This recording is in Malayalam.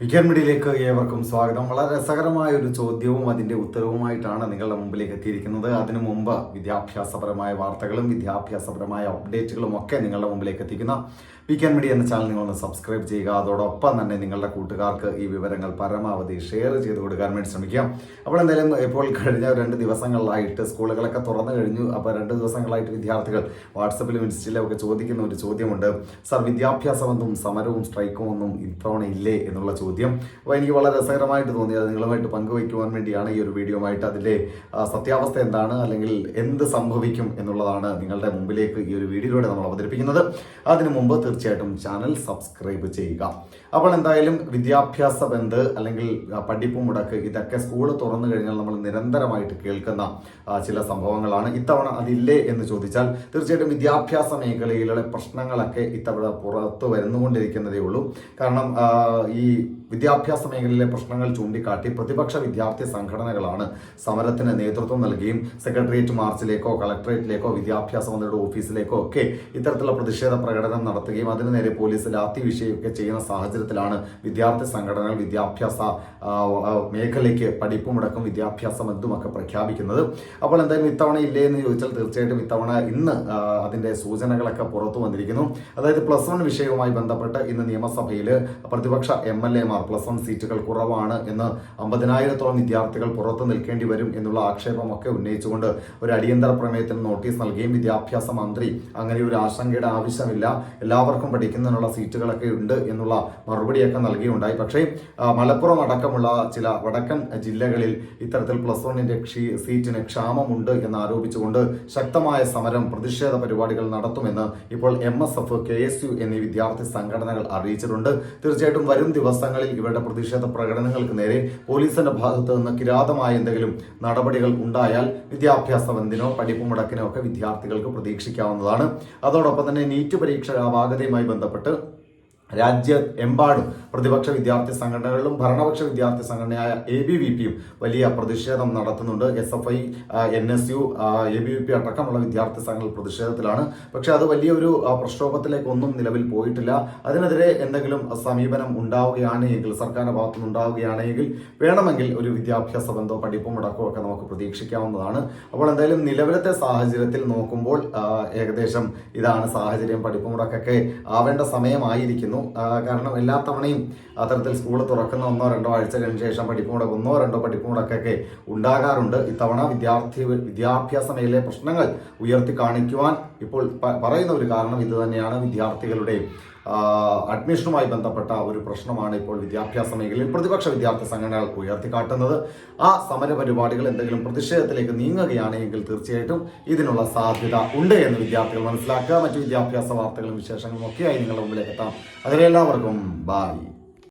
വിക്കാൻ മീഡിയയിലേക്ക് ഏവർക്കും സ്വാഗതം. വളരെ രസകരമായ ഒരു ചോദ്യവും അതിന്റെ ഉത്തരവുമായിട്ടാണ് നിങ്ങളുടെ മുമ്പിലേക്ക് എത്തിയിരിക്കുന്നത്. അതിനു മുമ്പ് വിദ്യാഭ്യാസപരമായ വാർത്തകളും വിദ്യാഭ്യാസപരമായ അപ്ഡേറ്റുകളും ഒക്കെ നിങ്ങളുടെ മുമ്പിലേക്ക് എത്തിക്കുന്ന വിക്കാൻ മീഡിയ എന്ന ചാനൽ നിങ്ങളൊന്ന് സബ്സ്ക്രൈബ് ചെയ്യുക. അതോടൊപ്പം തന്നെ നിങ്ങളുടെ കൂട്ടുകാർക്ക് ഈ വിവരങ്ങൾ പരമാവധി ഷെയർ ചെയ്ത് കൊടുക്കാൻ വേണ്ടി ശ്രമിക്കാം. അപ്പോൾ എന്തായാലും ഇപ്പോൾ കഴിഞ്ഞ രണ്ട് ദിവസങ്ങളിലായിട്ട് സ്കൂളുകളൊക്കെ തുറന്നു കഴിഞ്ഞു. അപ്പോൾ രണ്ട് ദിവസങ്ങളായിട്ട് വിദ്യാർത്ഥികൾ വാട്സപ്പിലും ഇൻസ്റ്റയിലും ഒക്കെ ചോദിക്കുന്ന ഒരു ചോദ്യമുണ്ട്. സർ വിദ്യാഭ്യാസമെന്നും സമരവും സ്ട്രൈക്കും ഒന്നും ഇത്തവണ ഇല്ലേ? എന്നുള്ള ചോദ്യം. അപ്പോൾ എനിക്ക് വളരെ രസകരമായിട്ട് തോന്നി. അത് നിങ്ങളുമായിട്ട് പങ്കുവയ്ക്കുവാൻ വേണ്ടിയാണ് ഈ ഒരു വീഡിയോയുമായിട്ട് അതിന്റെ ആ, സത്യാവസ്ഥ എന്താണ്? അല്ലെങ്കിൽ എന്ത് സംഭവിക്കും എന്നുള്ളതാണ് നിങ്ങളുടെ മുമ്പിലേക്ക് ഈ ഒരു വീഡിയോയിലൂടെ നമ്മൾ അവതരിപ്പിക്കുന്നത്. അതിനു മുമ്പ് തീർച്ചയായിട്ടും ചാനൽ സബ്സ്ക്രൈബ് ചെയ്യുക. അപ്പോൾ എന്തായാലും വിദ്യാഭ്യാസ ബന്ദ് അല്ലെങ്കിൽ പഠിപ്പ് മുടക്ക് ഇതൊക്കെ സ്കൂൾ തുറന്നു കഴിഞ്ഞാൽ നമ്മൾ നിരന്തരമായിട്ട് കേൾക്കുന്ന ചില സംഭവങ്ങളാണ്. ഇത്തവണ അതില്ലേ എന്ന് ചോദിച്ചാൽ തീർച്ചയായിട്ടും വിദ്യാഭ്യാസ മേഖലയിലെ പ്രശ്നങ്ങളൊക്കെ ഇത്തവണ പുറത്തു വരുന്നുകൊണ്ടിരിക്കുന്നതേ ഉള്ളൂ. കാരണം ഈ വിദ്യാഭ്യാസ മേഖലയിലെ പ്രശ്നങ്ങൾ ചൂണ്ടിക്കാട്ടി പ്രതിപക്ഷ വിദ്യാർത്ഥി സംഘടനകളാണ് സമരത്തിന് നേതൃത്വം നൽകുകയും സെക്രട്ടേറിയറ്റ് മാർച്ചിലേക്കോ കളക്ടറേറ്റിലേക്കോ വിദ്യാഭ്യാസ മന്ത്രിയുടെ ഓഫീസിലേക്കോ ഒക്കെ ഇത്തരത്തിലുള്ള പ്രതിഷേധ പ്രകടനം നടത്തുകയും അതിനു നേരെ പോലീസ് ലാത്തി വീശുകയൊക്കെ ചെയ്യുന്ന സാഹചര്യത്തിലാണ് വിദ്യാർത്ഥി സംഘടനകൾ വിദ്യാഭ്യാസ മേഖലയ്ക്ക് പഠിപ്പ് മുടക്കും വിദ്യാഭ്യാസ ബന്ധുമൊക്കെ പ്രഖ്യാപിക്കുന്നത്. അപ്പോൾ എന്തായാലും ഇത്തവണ ഇല്ലേ എന്ന് ചോദിച്ചാൽ തീർച്ചയായിട്ടും ഇത്തവണ ഇന്ന് അതിന്റെ സൂചനകളൊക്കെ പുറത്തു വന്നിരിക്കുന്നു. അതായത് പ്ലസ് വൺ വിഷയവുമായി ബന്ധപ്പെട്ട് ഇന്ന് നിയമസഭയിൽ പ്രതിപക്ഷ എം എൽ എമാർ പ്ലസ് വൺ സീറ്റുകൾ കുറവാണ് എന്ന് അമ്പതിനായിരത്തോളം വിദ്യാർത്ഥികൾ പുറത്തു നിൽക്കേണ്ടി വരും എന്നുള്ള ആക്ഷേപമൊക്കെ ഉന്നയിച്ചുകൊണ്ട് ഒരു അടിയന്തര പ്രമേയത്തിന് നോട്ടീസ് നൽകുകയും വിദ്യാഭ്യാസ മന്ത്രി അങ്ങനെ ഒരു ആശങ്കയുടെ ആവശ്യമില്ല. എല്ലാവർക്കും പഠിക്കുന്നതിനുള്ള സീറ്റുകളൊക്കെ ഉണ്ട് എന്നുള്ള മറുപടിയൊക്കെ നൽകിയുണ്ടായി. പക്ഷേ മലപ്പുറം അടക്കമുള്ള ചില വടക്കൻ ജില്ലകളിൽ ഇത്തരത്തിൽ പ്ലസ് വണ്ണിന്റെ സീറ്റിന് ക്ഷാമമുണ്ട് എന്ന് ആരോപിച്ചുകൊണ്ട് ശക്തമായ സമരം പ്രതിഷേധ പരിപാടികൾ നടത്തുമെന്ന് ഇപ്പോൾ M S F K S U എന്നീ വിദ്യാർത്ഥി സംഘടനകൾ അറിയിച്ചിട്ടുണ്ട്. തീർച്ചയായിട്ടും വരും ദിവസങ്ങളിൽ ഇവരുടെ പ്രതിഷേധ പ്രകടനങ്ങൾക്ക് നേരെ പോലീസിന്റെ ഭാഗത്ത് നിന്ന് കിരാതമായ എന്തെങ്കിലും നടപടികൾ ഉണ്ടായാൽ വിദ്യാഭ്യാസ ബന്ധിനോ പഠിപ്പ് മുടക്കിനോ ഒക്കെ വിദ്യാർത്ഥികൾക്ക് പ്രതീക്ഷിക്കാവുന്നതാണ്. അതോടൊപ്പം തന്നെ നീറ്റ് പരീക്ഷ അപാകതയുമായി ബന്ധപ്പെട്ട് രാജ്യ എമ്പാടും പ്രതിപക്ഷ വിദ്യാർത്ഥി സംഘടനകളിലും ഭരണപക്ഷ വിദ്യാർത്ഥി സംഘടനയായ എ ബി വി പിയും വലിയ പ്രതിഷേധം നടത്തുന്നുണ്ട്. S F I N S U A B V P അടക്കമുള്ള വിദ്യാർത്ഥി സംഘങ്ങൾ പ്രതിഷേധത്തിലാണ്. പക്ഷെ അത് വലിയൊരു പ്രക്ഷോഭത്തിലേക്കൊന്നും നിലവിൽ പോയിട്ടില്ല. അതിനെതിരെ എന്തെങ്കിലും സമീപനം ഉണ്ടാവുകയാണെങ്കിൽ സർക്കാരിന്റെ ഭാഗത്തുനിന്ന് ഉണ്ടാവുകയാണെങ്കിൽ വേണമെങ്കിൽ ഒരു വിദ്യാഭ്യാസ ബന്ധോ പഠിപ്പോ മുടക്കോ ഒക്കെ നമുക്ക് പ്രതീക്ഷിക്കാവുന്നതാണ്. അപ്പോൾ എന്തായാലും നിലവിലത്തെ സാഹചര്യത്തിൽ നോക്കുമ്പോൾ ഏകദേശം ഇതാണ് സാഹചര്യം. പഠിപ്പ് മുടക്കൊക്കെ ആവേണ്ട സമയമായിരിക്കുന്നു. ആ, കാരണം എല്ലാ തവണയും അത്തരത്തിൽ സ്കൂൾ തുറക്കുന്ന ഒന്നോ രണ്ടോ ആഴ്ച കഴിഞ്ഞ ശേഷം പഠിപ്പ് ഒന്നോ രണ്ടോ പഠിപ്പ് ഉണ്ടാകാറുണ്ട്. ഇത്തവണ വിദ്യാർത്ഥി വിദ്യാഭ്യാസ മേഖലയിലെ പ്രശ്നങ്ങൾ ഉയർത്തി കാണിക്കുവാൻ ഇപ്പോൾ പറയുന്ന ഒരു കാരണം ഇത് തന്നെയാണ് വിദ്യാർത്ഥികളുടെ അഡ്മിഷനുമായി ബന്ധപ്പെട്ട ഒരു പ്രശ്നമാണ് ഇപ്പോൾ വിദ്യാഭ്യാസ മേഖലയിൽ പ്രതിപക്ഷ വിദ്യാർത്ഥി സംഘടനകൾ ഉയർത്തിക്കാട്ടുന്നത്. ആ സമര പരിപാടികൾ എന്തെങ്കിലും പ്രതിഷേധത്തിലേക്ക് നീങ്ങുകയാണെങ്കിൽ തീർച്ചയായിട്ടും ഇതിനുള്ള സാധ്യത ഉണ്ട് എന്ന് വിദ്യാർത്ഥികൾ മനസ്സിലാക്കുക. മറ്റു വിദ്യാഭ്യാസ വാർത്തകളും വിശേഷങ്ങളും ഒക്കെയായി നിങ്ങളുടെ മുമ്പിലേക്ക് എത്താം. അതിലെല്ലാവർക്കും ബായ്